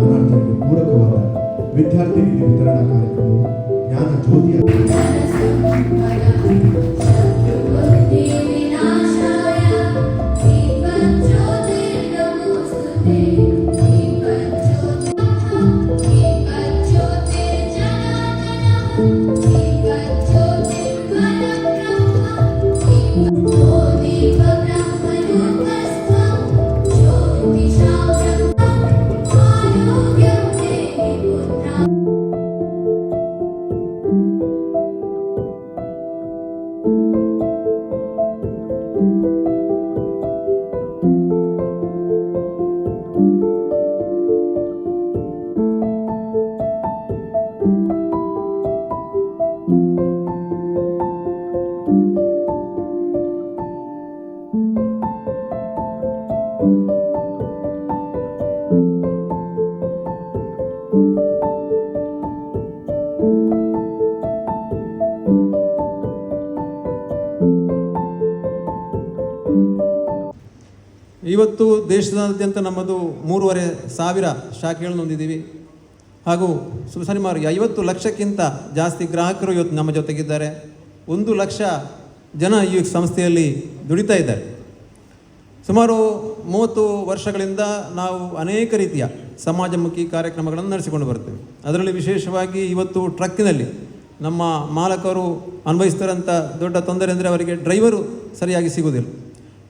ಜ್ಞಾನಾರ್ಜನೆಗೆ ಪೂರಕವಾದ ವಿದ್ಯಾರ್ಥಿ ನಿಧಿ ವಿತರಣಾ ಕಾರ್ಯಕ್ರಮವು ಜ್ಞಾನ ಜ್ಯೋತಿಯ ಇವತ್ತು ದೇಶದಾದ್ಯಂತ ನಮ್ಮದು ಮೂರುವರೆ ಸಾವಿರ ಶಾಖೆಗಳನ್ನು ಹೊಂದಿದ್ದೀವಿ. ಹಾಗೂ ಸುಮಾರು ಐವತ್ತು ಲಕ್ಷಕ್ಕಿಂತ ಜಾಸ್ತಿ ಗ್ರಾಹಕರು ಇವತ್ತು ನಮ್ಮ ಜೊತೆಗಿದ್ದಾರೆ. ಒಂದು ಲಕ್ಷ ಜನ ಈ ಸಂಸ್ಥೆಯಲ್ಲಿ ದುಡಿತಾ ಇದ್ದಾರೆ. ಸುಮಾರು ಮೂವತ್ತು ವರ್ಷಗಳಿಂದ ನಾವು ಅನೇಕ ರೀತಿಯ ಸಮಾಜಮುಖಿ ಕಾರ್ಯಕ್ರಮಗಳನ್ನು ನಡೆಸಿಕೊಂಡು ಬರ್ತೇವೆ ಅದರಲ್ಲಿ ವಿಶೇಷವಾಗಿ ಇವತ್ತು ಟ್ರಕ್ಕಿನಲ್ಲಿ ನಮ್ಮ ಮಾಲಕರು ಅನ್ವಯಿಸ್ತಾರಂಥ ದೊಡ್ಡ ತೊಂದರೆ ಅಂದರೆ ಅವರಿಗೆ ಡ್ರೈವರು ಸರಿಯಾಗಿ ಸಿಗುವುದಿಲ್ಲ.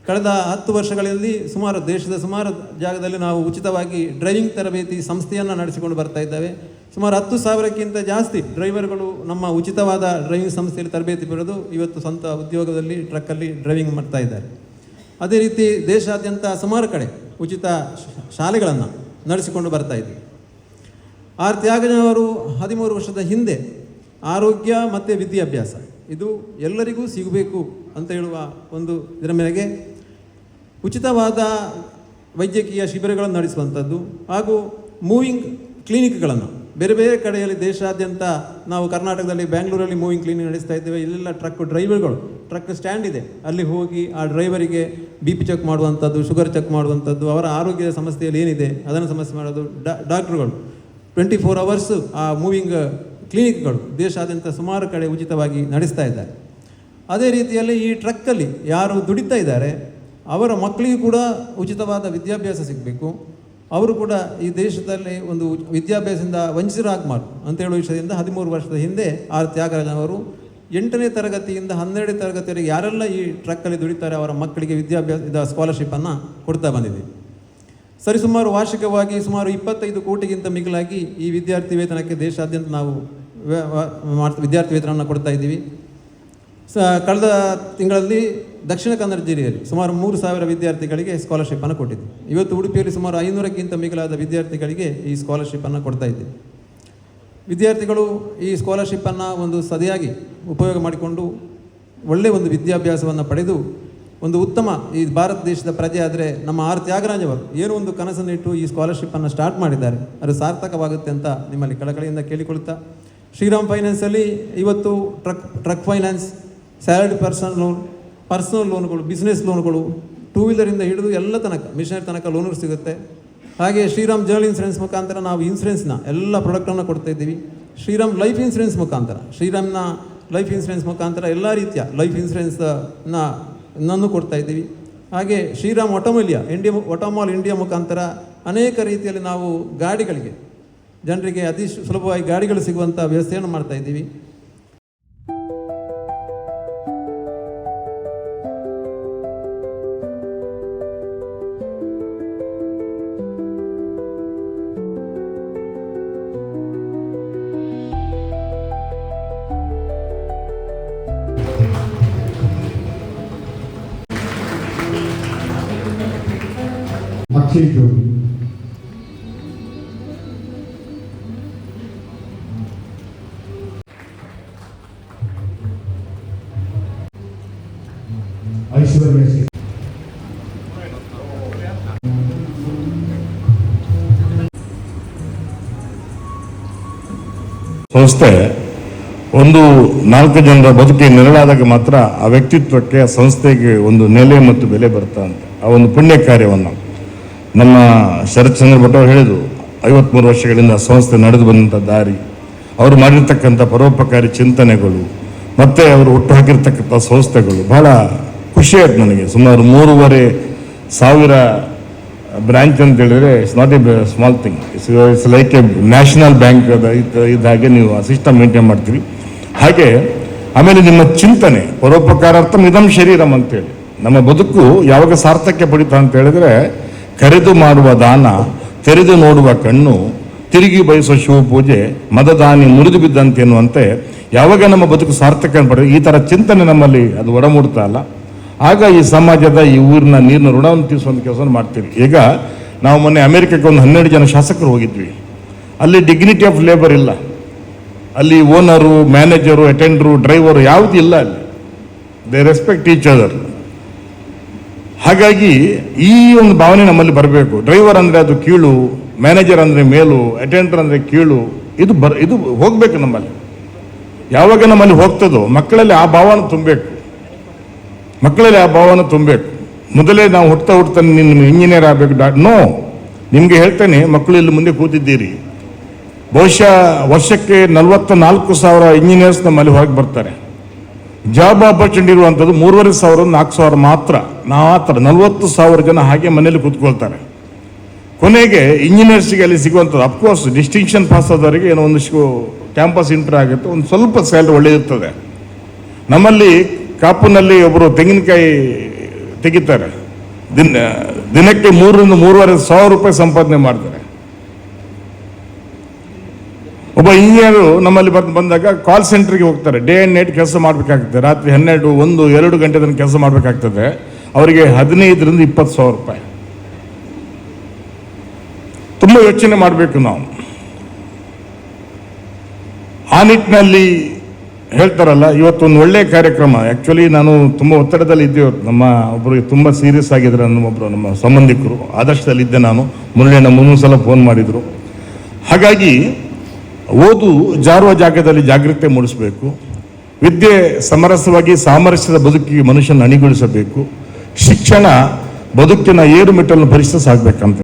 ಕಳೆದ ಹತ್ತು ವರ್ಷಗಳಲ್ಲಿ ಸುಮಾರು ದೇಶದ ಸುಮಾರು ಜಾಗದಲ್ಲಿ ನಾವು ಉಚಿತವಾಗಿ ಡ್ರೈವಿಂಗ್ ತರಬೇತಿ ಸಂಸ್ಥೆಯನ್ನು ನಡೆಸಿಕೊಂಡು ಬರ್ತಾ ಇದ್ದೇವೆ. ಸುಮಾರು ಹತ್ತು ಸಾವಿರಕ್ಕಿಂತ ಜಾಸ್ತಿ ಡ್ರೈವರ್ಗಳು ನಮ್ಮ ಉಚಿತವಾದ ಡ್ರೈವಿಂಗ್ ಸಂಸ್ಥೆಯಲ್ಲಿ ತರಬೇತಿ ಪಡೆದು ಇವತ್ತು ಸ್ವಂತ ಉದ್ಯೋಗದಲ್ಲಿ, ಟ್ರಕ್ಕಲ್ಲಿ ಡ್ರೈವಿಂಗ್ ಮಾಡ್ತಾ ಇದ್ದಾರೆ. ಅದೇ ರೀತಿ ದೇಶಾದ್ಯಂತ ಸುಮಾರು ಕಡೆ ಉಚಿತ ಶಾಲೆಗಳನ್ನು ನಡೆಸಿಕೊಂಡು ಬರ್ತಾ ಇದ್ವಿ. ಆರ್ ತ್ಯಾಗನವರು ಹದಿಮೂರು ವರ್ಷದ ಹಿಂದೆ ಆರೋಗ್ಯ ಮತ್ತು ವಿದ್ಯಾಭ್ಯಾಸ, ಇದು ಎಲ್ಲರಿಗೂ ಸಿಗಬೇಕು ಅಂತ ಹೇಳುವ ಒಂದು ಇದರ ಮೇರೆಗೆ ಉಚಿತವಾದ ವೈದ್ಯಕೀಯ ಶಿಬಿರಗಳನ್ನು ನಡೆಸುವಂಥದ್ದು ಹಾಗೂ ಮೂವಿಂಗ್ ಕ್ಲಿನಿಕ್ಗಳನ್ನು ಬೇರೆ ಬೇರೆ ಕಡೆಯಲ್ಲಿ ದೇಶಾದ್ಯಂತ ನಾವು ಕರ್ನಾಟಕದಲ್ಲಿ ಬ್ಯಾಂಗ್ಳೂರಲ್ಲಿ ಮೂವಿಂಗ್ ಕ್ಲಿನಿಕ್ ನಡೆಸ್ತಾ ಇದ್ದೇವೆ. ಇಲ್ಲೆಲ್ಲ ಟ್ರಕ್ ಡ್ರೈವರ್ಗಳು, ಟ್ರಕ್ ಸ್ಟ್ಯಾಂಡ್ ಇದೆ. ಅಲ್ಲಿ ಹೋಗಿ ಆ ಡ್ರೈವರಿಗೆ ಬಿ ಪಿ ಚೆಕ್ ಮಾಡುವಂಥದ್ದು, ಶುಗರ್ ಚೆಕ್ ಮಾಡುವಂಥದ್ದು, ಅವರ ಆರೋಗ್ಯದ ಸಮಸ್ಯೆಯಲ್ಲಿ ಏನಿದೆ ಅದನ್ನು ಸಮಸ್ಯೆ ಮಾಡೋದು ಡಾಕ್ಟ್ರುಗಳು. ಟ್ವೆಂಟಿ ಫೋರ್ ಅವರ್ಸ್ ಆ ಮೂವಿಂಗ್ ಕ್ಲಿನಿಕ್ಗಳು ದೇಶಾದ್ಯಂತ ಸುಮಾರು ಕಡೆ ಉಚಿತವಾಗಿ ನಡೆಸ್ತಾ ಇದ್ದಾರೆ. ಅದೇ ರೀತಿಯಲ್ಲಿ ಈ ಟ್ರಕ್ಕಲ್ಲಿ ಯಾರು ದುಡಿತಾ ಇದ್ದಾರೆ, ಅವರ ಮಕ್ಕಳಿಗೂ ಕೂಡ ಉಚಿತವಾದ ವಿದ್ಯಾಭ್ಯಾಸ ಸಿಗಬೇಕು. ಅವರು ಕೂಡ ಈ ದೇಶದಲ್ಲಿ ಒಂದು ವಿದ್ಯಾಭ್ಯಾಸದಿಂದ ವಂಚಿತರಾಗಬಾರ್ದು ಅಂತ ಹೇಳುವ ವಿಷಯದಿಂದ ಹದಿಮೂರು ವರ್ಷದ ಹಿಂದೆ ಆರ್ ತ್ಯಾಗರಾಜನವರು ಎಂಟನೇ ತರಗತಿಯಿಂದ ಹನ್ನೆರಡನೇ ತರಗತಿಯವರೆಗೆ ಯಾರೆಲ್ಲ ಈ ಟ್ರಕ್ಕಲ್ಲಿ ದುಡಿತಾರೆ ಅವರ ಮಕ್ಕಳಿಗೆ ವಿದ್ಯಾಭ್ಯಾಸದ ಸ್ಕಾಲರ್ಶಿಪ್ಪನ್ನು ಕೊಡ್ತಾ ಬಂದಿದೆ. ಸರಿಸುಮಾರು ವಾರ್ಷಿಕವಾಗಿ ಸುಮಾರು ಇಪ್ಪತ್ತೈದು ಕೋಟಿಗಿಂತ ಮಿಗಿಲಾಗಿ ಈ ವಿದ್ಯಾರ್ಥಿ ವೇತನಕ್ಕೆ ದೇಶಾದ್ಯಂತ ನಾವು ವಿದ್ಯಾರ್ಥಿ ವೇತನವನ್ನು ಕೊಡ್ತಾ ಇದ್ದೀವಿ. ಸ ಕಳೆದ ತಿಂಗಳಲ್ಲಿ ದಕ್ಷಿಣ ಕನ್ನಡ ಜಿಲ್ಲೆಯಲ್ಲಿ ಸುಮಾರು ಮೂರು ಸಾವಿರ ವಿದ್ಯಾರ್ಥಿಗಳಿಗೆ ಸ್ಕಾಲರ್ಶಿಪ್ಪನ್ನು ಕೊಟ್ಟಿದೆ ಇವತ್ತು ಉಡುಪಿಯಲ್ಲಿ ಸುಮಾರು ಐನೂರಕ್ಕಿಂತ ಮಿಗಿಲಾದ ವಿದ್ಯಾರ್ಥಿಗಳಿಗೆ ಈ ಸ್ಕಾಲರ್ಶಿಪ್ಪನ್ನು ಕೊಡ್ತಾ ಇದ್ದೀವಿ ವಿದ್ಯಾರ್ಥಿಗಳು ಈ ಸ್ಕಾಲರ್ಶಿಪ್ಪನ್ನು ಒಂದು ಸರಿಯಾಗಿ ಉಪಯೋಗ ಮಾಡಿಕೊಂಡು ಒಳ್ಳೆಯ ಒಂದು ವಿದ್ಯಾಭ್ಯಾಸವನ್ನು ಪಡೆದು ಒಂದು ಉತ್ತಮ ಈ ಭಾರತ ದೇಶದ ಪ್ರಜೆ ಆದರೆ ನಮ್ಮ ಆರ್ ತ್ಯಾಗರಾಜವರು ಏನೋ ಒಂದು ಕನಸನ್ನು ಇಟ್ಟು ಈ ಸ್ಕಾಲರ್ಶಿಪ್ಪನ್ನು ಸ್ಟಾರ್ಟ್ ಮಾಡಿದ್ದಾರೆ. ಅದು ಸಾರ್ಥಕವಾಗುತ್ತೆ ಅಂತ ನಿಮ್ಮಲ್ಲಿ ಕಳಕಳಿಯಿಂದ ಕೇಳಿಕೊಳ್ಳುತ್ತಾ ಶ್ರೀರಾಮ್ ಫೈನಾನ್ಸಲ್ಲಿ ಇವತ್ತು truck truck finance salary person loan personal ಲೋನ್ಗಳು ಬಿಸ್ನೆಸ್ ಲೋನ್ಗಳು ಟೂ ವೀಲರಿಂದ ಹಿಡಿದು ಎಲ್ಲ ತನಕ ಮಿಷನರಿ ತನಕ ಲೋನು ಸಿಗುತ್ತೆ. ಹಾಗೆ ಶ್ರೀರಾಮ್ ಜರ್ನಲ್ ಇನ್ಸೂರೆನ್ಸ್ ಮುಖಾಂತರ ನಾವು ಇನ್ಸೂರೆನ್ಸ್ನ ಎಲ್ಲ ಪ್ರಾಡಕ್ಟನ್ನು ಕೊಡ್ತಾ ಇದ್ದೀವಿ. ಶ್ರೀರಾಮ್ ಲೈಫ್ ಇನ್ಸೂರೆನ್ಸ್ ಮುಖಾಂತರ, ಶ್ರೀರಾಮ್ನ ಲೈಫ್ ಇನ್ಸೂರೆನ್ಸ್ ಮುಖಾಂತರ ಎಲ್ಲ ರೀತಿಯ ಲೈಫ್ ಇನ್ಸೂರೆನ್ಸ್ನ ಕೊಡ್ತಾ ಇದ್ದೀವಿ. ಹಾಗೆ ಶ್ರೀರಾಮ್ ಆಟೋಮೋಲಿಯಾ ಇಂಡಿಯಾ ಆಟೋಮಾಲ್ ಇಂಡಿಯಾ ಮುಖಾಂತರ ಅನೇಕ ರೀತಿಯಲ್ಲಿ ನಾವು ಗಾಡಿಗಳಿಗೆ, ಜನರಿಗೆ ಅತಿ ಸುಲಭವಾಗಿ ಗಾಡಿಗಳು ಸಿಗುವಂಥ ವ್ಯವಸ್ಥೆಯನ್ನು ಮಾಡ್ತಾ ಇದ್ದೀವಿ. ಅಕ್ಷಯ್ ಶೆಟ್ಟಿ ಸಂಸ್ಥೆ ಒಂದು ನಾಲ್ಕು ಜನರ ಬದುಕಿಗೆ ನೆರಳಾದಾಗ ಮಾತ್ರ ಆ ವ್ಯಕ್ತಿತ್ವಕ್ಕೆ ಆ ಸಂಸ್ಥೆಗೆ ಒಂದು ನೆಲೆ ಮತ್ತು ಬೆಲೆ ಬರ್ತಾ ಅಂತ. ಆ ಒಂದು ಪುಣ್ಯ ಕಾರ್ಯವನ್ನು. ನಮ್ಮ ಶರತ್ ಚಂದ್ರ ಭಟ್ ಅವರು ಹೇಳಿದರು, ಐವತ್ಮೂರು ವರ್ಷಗಳಿಂದ ಸಂಸ್ಥೆ ನಡೆದು ಬಂದಂಥ ದಾರಿ, ಅವರು ಮಾಡಿರ್ತಕ್ಕಂಥ ಪರೋಪಕಾರಿ ಚಿಂತನೆಗಳು, ಮತ್ತು ಅವರು ಹುಟ್ಟು ಹಾಕಿರ್ತಕ್ಕಂಥ ಸಂಸ್ಥೆಗಳು, ಬಹಳ ಖುಷಿ ಆಯ್ತು ನನಗೆ. ಸುಮಾರು ಮೂರುವರೆ ಸಾವಿರ ಬ್ರ್ಯಾಂಚ್ ಅಂತ ಹೇಳಿದ್ರೆ it's not a small thing it's it's like a national bank ಇದ್ದ ಹಾಗೆ ನೀವು ಆ ಸಿಸ್ಟಮ್ ಮೇಂಟೈನ್ ಮಾಡ್ತೀವಿ. ಹಾಗೆ, ಆಮೇಲೆ ನಿಮ್ಮ ಚಿಂತನೆ, ಪರೋಪಕಾರಾರ್ಥಂ ಇದಂ ಶರೀರಂ ಅಂತೇಳಿ ನಮ್ಮ ಬದುಕು ಯಾವಾಗ ಸಾರ್ಥಕ್ಯ ಪಡಿತ ಅಂತ ಹೇಳಿದ್ರೆ ಕರೆದು ಮಾಡುವ ದಾನ, ತೆರೆದು ನೋಡುವ ಕಣ್ಣು, ತಿರುಗಿ ಬಯಸುವ ಶಿವಪೂಜೆ, ಮದದಾನಿ ಮುರಿದು ಬಿದ್ದಂತೆ ಎನ್ನುವಂತೆ ಯಾವಾಗ ನಮ್ಮ ಬದುಕು ಸಾರ್ಥಕ ಪಡೆದ ಈ ಥರ ಚಿಂತನೆ ನಮ್ಮಲ್ಲಿ ಅದು ಒಡಮೂಡ್ತಾ ಅಲ್ಲ ಆಗ ಈ ಸಮಾಜದ ಈ ಊರಿನ ನೀರಿನ ಋಣವನ್ನು ತೀರಿಸುವಂಥ ಕೆಲಸವನ್ನು ಮಾಡ್ತೀವಿ. ಈಗ ನಾವು ಮೊನ್ನೆ ಅಮೆರಿಕಕ್ಕೆ ಒಂದು ಹನ್ನೆರಡು ಜನ ಶಾಸಕರು ಹೋಗಿದ್ವಿ. ಅಲ್ಲಿ ಡಿಗ್ನಿಟಿ ಆಫ್ ಲೇಬರ್ ಇಲ್ಲ. ಅಲ್ಲಿ ಓನರು ಮ್ಯಾನೇಜರು ಅಟೆಂಡರು ಡ್ರೈವರು ಯಾವುದೂ ಇಲ್ಲ ಅಲ್ಲಿ. ದೇ ರೆಸ್ಪೆಕ್ಟ್ ಈಚ್ ಅದರ್ ಹಾಗಾಗಿ ಈ ಒಂದು ಭಾವನೆ ನಮ್ಮಲ್ಲಿ ಬರಬೇಕು. ಡ್ರೈವರ್ ಅಂದರೆ ಅದು ಕೀಳು ಮ್ಯಾನೇಜರ್ ಅಂದರೆ ಮೇಲು ಅಟೆಂಡರ್ ಅಂದರೆ ಕೀಳು, ಇದು ಬರ್, ಇದು ಹೋಗಬೇಕು ನಮ್ಮಲ್ಲಿ. ಯಾವಾಗ ನಮ್ಮಲ್ಲಿ ಹೋಗ್ತದೋ, ಮಕ್ಕಳಲ್ಲಿ ಆ ಭಾವನೆ ತುಂಬಬೇಕು. ಮಕ್ಕಳಲ್ಲಿ ಆ ಭಾವನೆ ತುಂಬಬೇಕು. ಮೊದಲೇ ನಾವು ಹುಡ್ತಾ ಹುಡ್ತಾನೆ ನಿನ್ನ ಇಂಜಿನಿಯರ್ ಆಗಬೇಕು. ಡಾ, ನೋ, ನಿಮಗೆ ಹೇಳ್ತೇನೆ, ಮಕ್ಕಳು ಇಲ್ಲಿ ಮುಂದೆ ಕೂತಿದ್ದೀರಿ. ಬಹುಶಃ ವರ್ಷಕ್ಕೆ ನಲವತ್ತ ನಾಲ್ಕು ಸಾವಿರ ಇಂಜಿನಿಯರ್ಸ್ ನಮ್ಮಲ್ಲಿ ಹೊರಗೆ ಬರ್ತಾರೆ. ಜಾಬ್ ಆಪರ್ಚುನಿಟಿ ಇರುವಂಥದ್ದು ಮೂರುವರೆ ಸಾವಿರ, ನಾಲ್ಕು ಸಾವಿರ ಮಾತ್ರ. ಮಾತ್ರ ನಲವತ್ತು ಸಾವಿರ ಜನ ಹಾಗೆ ಮನೇಲಿ ಕೂತ್ಕೊಳ್ತಾರೆ. ಕೊನೆಗೆ ಇಂಜಿನಿಯರ್ಸ್ಗೆ ಅಲ್ಲಿ ಸಿಗುವಂಥದ್ದು ಅಫ್ಕೋರ್ಸ್ ಡಿಸ್ಟಿಂಕ್ಷನ್ ಪಾಸ್ ಆದವರಿಗೆ ಏನೋ ಒಂದು ಕ್ಯಾಂಪಸ್ ಇಂಟರ್ ಆಗುತ್ತೆ, ಒಂದು ಸ್ವಲ್ಪ ಸ್ಯಾಲ್ರಿ ಒಳ್ಳೆಯಿರ್ತದೆ ನಮ್ಮಲ್ಲಿ ಕಾಪುನಲ್ಲಿ ಒಬ್ಬರು ತೆಂಗಿನಕಾಯಿ ತೆಗಿತಾರೆ. ದಿನ ದಿನಕ್ಕೆ ಮೂರರಿಂದ ಮೂರುವರೆ ಸಾವಿರ ರೂಪಾಯಿ ಸಂಪಾದನೆ ಮಾಡ್ತಾರೆ. ಒಬ್ಬ ಇಂಜಿನಿಯರು ನಮ್ಮಲ್ಲಿ ಬಂದು ಬಂದಾಗ ಕಾಲ್ ಸೆಂಟರ್ಗೆ ಹೋಗ್ತಾರೆ. ಡೇ ಆ್ಯಂಡ್ ನೈಟ್ ಕೆಲಸ ಮಾಡಬೇಕಾಗ್ತದೆ ರಾತ್ರಿ ಹನ್ನೆರಡು, ಒಂದು, ಎರಡು ಗಂಟೆ ತನಕ ಕೆಲಸ ಮಾಡಬೇಕಾಗ್ತದೆ. ಅವರಿಗೆ ಹದಿನೈದರಿಂದ ಇಪ್ಪತ್ತು ಸಾವಿರ ರೂಪಾಯಿ. ತುಂಬ ಯೋಚನೆ ಮಾಡಬೇಕು ನಾವು. ಆ ನಿಟ್ಟಿನಲ್ಲಿ ಹೇಳ್ತಾರಲ್ಲ, ಇವತ್ತೊಂದು ಒಳ್ಳೆಯ ಕಾರ್ಯಕ್ರಮ. ಆ್ಯಕ್ಚುಲಿ ನಾನು ತುಂಬ ಒತ್ತಡದಲ್ಲಿ ಇದ್ದೆ ಇವತ್ತು. ನಮ್ಮ ಒಬ್ಬರು ತುಂಬ ಸೀರಿಯಸ್ ಆಗಿದ್ರು ನಮ್ಮ ಒಬ್ಬರು ನಮ್ಮ ಸಂಬಂಧಿಕರು. ಆದರ್ಶದಲ್ಲಿದ್ದೆ ನಾನು. ಮುರಳಿಯಣ್ಣ ನಮ್ಮ ಸಲ ಫೋನ್ ಮಾಡಿದರು. ಹಾಗಾಗಿ ಓದು ಜಾರುವ ಜಾಗದಲ್ಲಿ ಜಾಗೃತಿ ಮೂಡಿಸಬೇಕು. ವಿದ್ಯೆ ಸಮರಸವಾಗಿ ಸಾಮರಸ್ಯದ ಬದುಕಿಗೆ ಮನುಷ್ಯನ ಅಣಿಗೊಳಿಸಬೇಕು. ಶಿಕ್ಷಣ ಬದುಕಿನ ಏರುಮೆಟ್ಟನ್ನು ಭರಿಸ ಸಾಗಬೇಕಂತ.